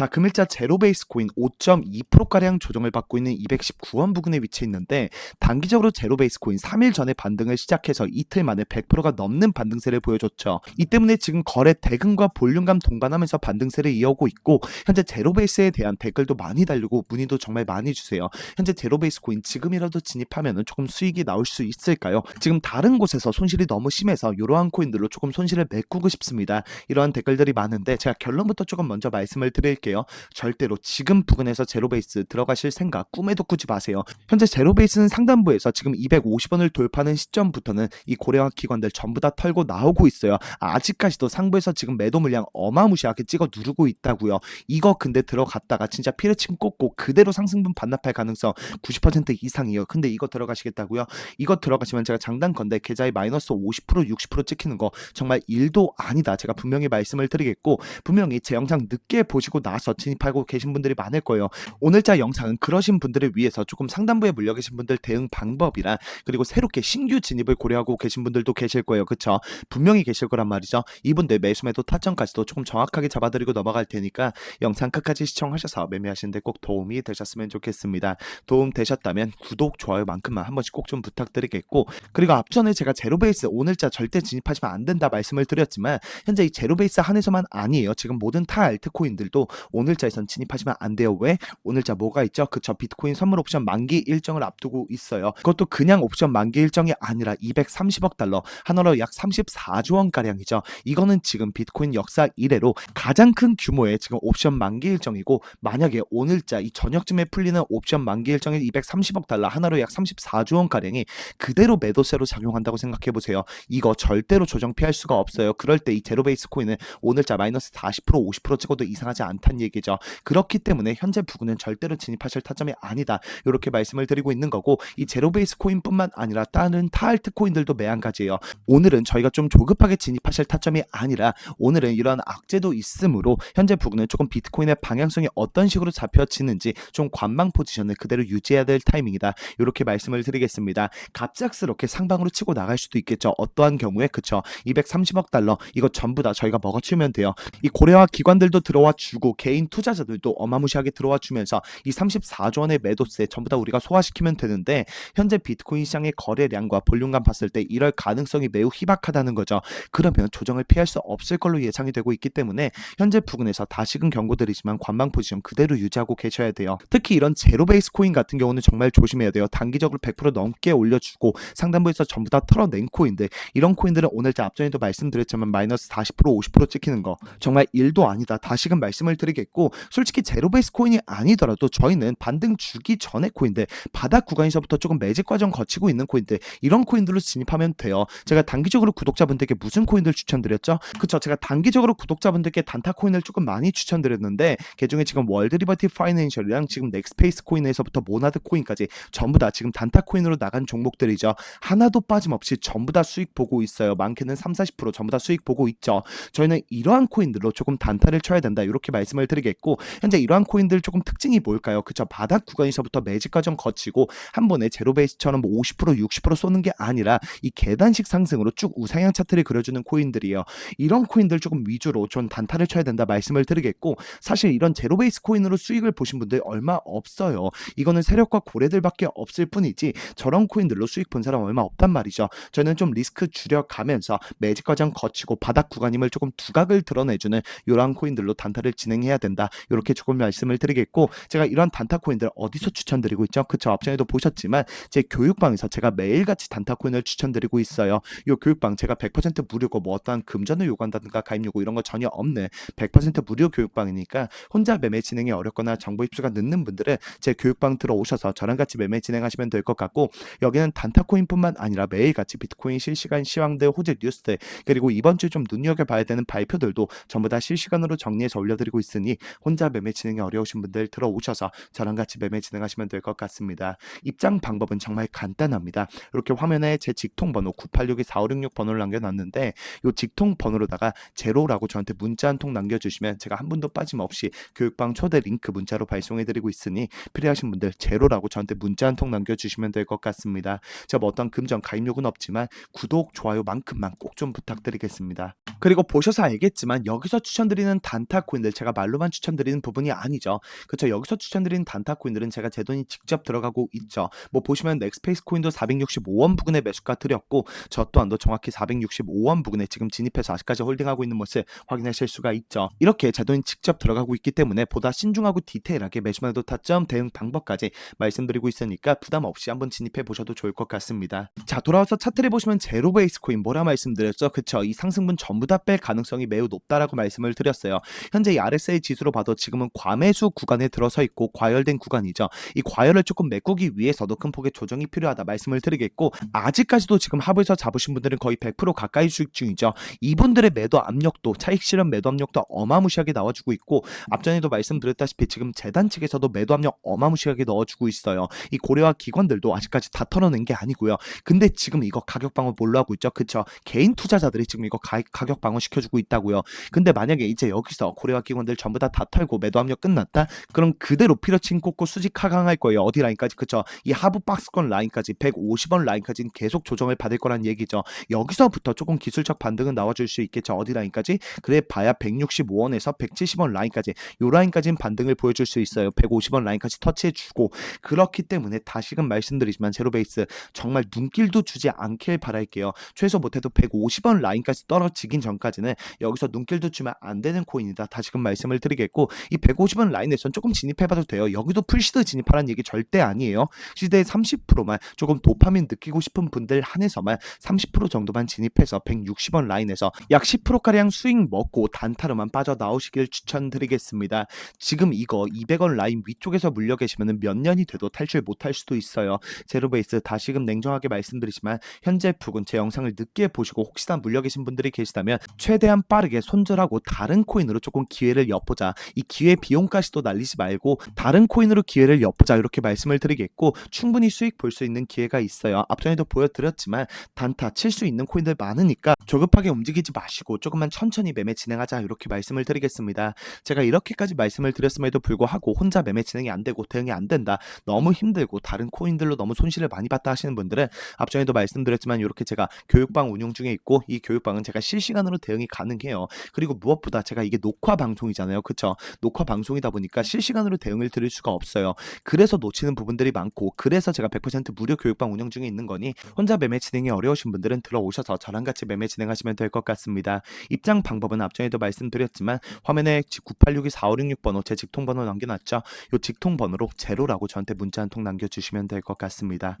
자, 금일자 제로 베이스 코인 5.2%가량 조정을 받고 있는 219원 부근에 위치해 있는데 단기적으로 제로 베이스 코인 3일 전에 반등을 시작해서 이틀 만에 100%가 넘는 반등세를 보여줬죠. 이 때문에 지금 거래 대금과 볼륨감 동반하면서 반등세를 이어오고 있고 현재 제로 베이스에 대한 댓글도 많이 달리고 문의도 정말 많이 주세요. 현재 제로 베이스 코인 지금이라도 진입하면 조금 수익이 나올 수 있을까요? 지금 다른 곳에서 손실이 너무 심해서 이러한 코인들로 조금 손실을 메꾸고 싶습니다. 이러한 댓글들이 많은데 제가 결론부터 조금 먼저 말씀을 드릴게요. 절대로 지금 부근에서 제로베이스 들어가실 생각 꿈에도 꾸지 마세요. 현재 제로베이스는 상단부에서 지금 250원을 돌파하는 시점부터는 이 고래화 기관들 전부 다 털고 나오고 있어요. 아직까지도 상부에서 지금 매도 물량 어마무시하게 찍어 누르고 있다고요. 이거 근데 들어갔다가 진짜 피레침 꽂고 그대로 상승분 반납할 가능성 90% 이상이에요. 근데 이거 들어가시겠다고요? 이거 들어가시면 제가 장단 건데 계좌에 마이너스 50% 60% 찍히는 거 정말 일도 아니다. 제가 분명히 말씀을 드리겠고 분명히 제 영상 늦게 보시고 나서 진입하고 계신 분들이 많을 거예요. 오늘자 영상은 그러신 분들을 위해서 조금 상단부에 물려 계신 분들 대응 방법이랑 그리고 새롭게 신규 진입을 고려하고 계신 분들도 계실 거예요. 그쵸? 분명히 계실 거란 말이죠. 이분들 매수매도 타점까지도 조금 정확하게 잡아드리고 넘어갈 테니까 영상 끝까지 시청하셔서 매매하시는데 꼭 도움이 되셨으면 좋겠습니다. 도움 되셨다면 구독, 좋아요만큼만 한 번씩 꼭 좀 부탁드리겠고 그리고 앞전에 제가 제로베이스 오늘자 절대 진입하시면 안 된다 말씀을 드렸지만 현재 이 제로베이스 한에서만 아니에요. 지금 모든 타 알트코인들도 오늘자에선 진입하시면 안 돼요. 왜? 오늘자 뭐가 있죠? 그쵸 비트코인 선물 옵션 만기 일정을 앞두고 있어요. 그것도 그냥 옵션 만기 일정이 아니라 230억 달러 하나로 약 34조 원 가량이죠. 이거는 지금 비트코인 역사 이래로 가장 큰 규모의 지금 옵션 만기 일정이고 만약에 오늘자 이 저녁쯤에 풀리는 옵션 만기 일정이 230억 달러 하나로 약 34조 원 가량이 그대로 매도세로 작용한다고 생각해 보세요. 이거 절대로 조정 피할 수가 없어요. 그럴 때 이 제로베이스 코인은 오늘자 마이너스 40% 50% 찍어도 이상하지 않다 는 얘기죠. 그렇기 때문에 현재 부근은 절대로 진입하실 타점이 아니다. 이렇게 말씀을 드리고 있는 거고 이 제로베이스 코인뿐만 아니라 다른 타알트 코인들도 매한가지예요. 오늘은 저희가 좀 조급하게 진입하실 타점이 아니라 오늘은 이런 악재도 있으므로 현재 부근은 조금 비트코인의 방향성이 어떤 식으로 잡혀지는지 좀 관망 포지션을 그대로 유지해야 될 타이밍이다. 이렇게 말씀을 드리겠습니다. 갑작스럽게 상방으로 치고 나갈 수도 있겠죠. 어떠한 경우에 그쵸 230억 달러 이거 전부 다 저희가 먹어치우면 돼요. 이 고래화 기관들도 들어와 주고 개인 투자자들도 어마무시하게 들어와 주면서 이 34조 원의 매도세 전부 다 우리가 소화시키면 되는데 현재 비트코인 시장의 거래량과 볼륨감 봤을 때 이럴 가능성이 매우 희박하다는 거죠. 그러면 조정을 피할 수 없을 걸로 예상이 되고 있기 때문에 현재 부근에서 다시금 경고드리지만 관망 포지션 그대로 유지하고 계셔야 돼요. 특히 이런 제로 베이스 코인 같은 경우는 정말 조심해야 돼요. 단기적으로 100% 넘게 올려주고 상단부에서 전부 다 털어낸 코인들 이런 코인들은 오늘자 앞전에도 말씀드렸지만 마이너스 40% 50% 찍히는 거 정말 일도 아니다. 다시금 말씀을 드리 겠고 솔직히 제로 베이스 코인이 아니더라도 저희는 반등 주기 전에 코인들 바닥 구간에서부터 조금 매직 과정 거치고 있는 코인들 이런 코인들로 진입하면 돼요. 제가 단기적으로 구독자분들께 무슨 코인들 추천드렸죠? 그쵸 제가 단기적으로 구독자분들께 단타 코인을 조금 많이 추천드렸는데 그중에 지금 월드리버티 파이낸셜이랑 지금 넥스페이스 코인에서부터 모나드 코인까지 전부 다 지금 단타 코인으로 나간 종목들이죠. 하나도 빠짐없이 전부 다 수익 보고 있어요. 많게는 3, 40% 전부 다 수익 보고 있죠. 저희는 이러한 코인들로 조금 단타를 쳐야 된다. 이렇게 말씀을 드리겠고 현재 이러한 코인들 조금 특징이 뭘까요? 그쵸 바닥 구간에서부터 매직 과정 거치고 한 번에 제로 베이스처럼 50% 60% 쏘는 게 아니라 이 계단식 상승으로 쭉 우상향 차트를 그려주는 코인들이에요. 이런 코인들 조금 위주로 전 단타를 쳐야 된다 말씀을 드리겠고 사실 이런 제로 베이스 코인으로 수익을 보신 분들 얼마 없어요. 이거는 세력과 고래들밖에 없을 뿐이지 저런 코인들로 수익 본 사람 얼마 없단 말이죠. 저는 좀 리스크 줄여가면서 매직 과정 거치고 바닥 구간임을 조금 두각을 드러내주는 이러한 코인들로 단타를 진행 해야 된다. 이렇게 조금 말씀을 드리겠고 제가 이런 단타 코인들 어디서 추천드리고 있죠? 그쵸 앞전에도 보셨지만 제 교육방에서 제가 매일같이 단타 코인을 추천드리고 있어요. 이 교육방 제가 100% 무료고 뭐 어떠한 금전을 요구한다든가 가입 요구 이런 거 전혀 없는 100% 무료 교육방이니까 혼자 매매 진행이 어렵거나 정보 입수가 늦는 분들은 제 교육방 들어오셔서 저랑 같이 매매 진행하시면 될 것 같고 여기는 단타 코인뿐만 아니라 매일같이 비트코인 실시간 시황들 호재 뉴스들 그리고 이번 주 좀 눈여겨봐야 되는 발표들도 전부 다 실시간으로 정리해서 올려드리고 있으니 혼자 매매 진행이 어려우신 분들 들어오셔서 저랑 같이 매매 진행하시면 될 것 같습니다. 입장 방법은 정말 간단합니다. 이렇게 화면에 제 직통 번호 986-4566 번호를 남겨놨는데 이 직통 번호로다가 제로라고 저한테 문자 한 통 남겨주시면 제가 한 분도 빠짐없이 교육방 초대 링크 문자로 발송해드리고 있으니 필요하신 분들 제로라고 저한테 문자 한 통 남겨주시면 될 것 같습니다. 제가 뭐 어떤 금전 가입 요구는 없지만 구독, 좋아요만큼만 꼭 좀 부탁드리겠습니다. 그리고 보셔서 알겠지만 여기서 추천드리는 단타 코인들 제가 말로 말로만 추천드리는 부분이 아니죠. 그쵸 여기서 추천드리는 단타 코인들은 제가 제 돈이 직접 들어가고 있죠. 뭐 보시면 넥스페이스 코인도 465원 부근에 매수가 드렸고 저 또한도 정확히 465원 부근에 지금 진입해서 아직까지 홀딩하고 있는 모습 확인하실 수가 있죠. 이렇게 제 돈이 직접 들어가고 있기 때문에 보다 신중하고 디테일하게 매수매도 타점 대응 방법까지 말씀드리고 있으니까 부담 없이 한번 진입해 보셔도 좋을 것 같습니다. 자 돌아와서 차트를 보시면 제로 베이스 코인 뭐라 말씀드렸죠? 그쵸 이 상승분 전부 다 뺄 가능성이 매우 높다라고 말씀을 드렸어요. 현재 이 RSI 지수로 봐도 지금은 과매수 구간에 들어서 있고 과열된 구간이죠. 이 과열을 조금 메꾸기 위해서도 큰 폭의 조정이 필요하다 말씀을 드리겠고 아직까지도 지금 합에서 잡으신 분들은 거의 100% 가까이 수익 중이죠. 이분들의 매도 압력도 차익 실현 매도 압력도 어마무시하게 나와주고 있고 앞전에도 말씀드렸다시피 지금 재단 측에서도 매도 압력 어마무시하게 넣어주고 있어요. 이 고려와 기관들도 아직까지 다 털어낸 게 아니고요. 근데 지금 이거 가격 방어 뭘로 하고 있죠? 그쵸? 개인 투자자들이 지금 이거 가, 가격 방어 시켜주고 있다고요. 근데 만약에 이제 여기서 고려와 기관들 전부 다 다 털고 매도 압력 끝났다? 그럼 그대로 피러친 꽂고 수직 하강할 거예요. 어디 라인까지? 그쵸? 이 하부 박스권 라인까지 150원 라인까지는 계속 조정을 받을 거란 얘기죠. 여기서부터 조금 기술적 반등은 나와줄 수 있겠죠. 어디 라인까지? 그래 봐야 165원에서 170원 라인까지 요 라인까지는 반등을 보여줄 수 있어요. 150원 라인까지 터치해주고 그렇기 때문에 다시금 말씀드리지만 제로베이스 정말 눈길도 주지 않길 바랄게요. 최소 못해도 150원 라인까지 떨어지긴 전까지는 여기서 눈길도 주면 안 되는 코인이다. 다시금 말씀 을 드리겠고 이 150원 라인에선 조금 진입해봐도 돼요. 여기도 풀시드 진입하라는 얘기 절대 아니에요. 시대의 30%만 조금 도파민 느끼고 싶은 분들 한해서만 30% 정도만 진입해서 160원 라인에서 약 10%가량 수익 먹고 단타로만 빠져나오시길 추천드리겠습니다. 지금 이거 200원 라인 위쪽에서 물려 계시면 몇 년이 돼도 탈출 못할 수도 있어요. 제로베이스 다시금 냉정하게 말씀드리지만 현재 북은 제 영상을 늦게 보시고 혹시나 물려 계신 분들이 계시다면 최대한 빠르게 손절하고 다른 코인으로 조금 기회를 엿 보자. 이 기회 비용까지도 날리지 말고 다른 코인으로 기회를 엿보자 이렇게 말씀을 드리겠고 충분히 수익 볼 수 있는 기회가 있어요. 앞전에도 보여드렸지만 단타 칠 수 있는 코인들 많으니까 조급하게 움직이지 마시고 조금만 천천히 매매 진행하자 이렇게 말씀을 드리겠습니다. 제가 이렇게까지 말씀을 드렸음에도 불구하고 혼자 매매 진행이 안 되고 대응이 안 된다. 너무 힘들고 다른 코인들로 너무 손실을 많이 봤다 하시는 분들은 앞전에도 말씀드렸지만 이렇게 제가 교육방 운영 중에 있고 이 교육방은 제가 실시간으로 대응이 가능해요. 그리고 무엇보다 제가 이게 녹화 방송이잖아요. 그쵸? 녹화 방송이다 보니까 실시간으로 대응을 드릴 수가 없어요. 그래서 놓치는 부분들이 많고 그래서 제가 100% 무료 교육방 운영 중에 있는 거니 혼자 매매 진행이 어려우신 분들은 들어오셔서 저랑 같이 매매 진행하시면 될 것 같습니다. 입장 방법은 앞전에도 말씀드렸지만 화면에 986-4566번호 제 직통번호 남겨놨죠. 이 직통번호로 제로라고 저한테 문자 한 통 남겨주시면 될 것 같습니다.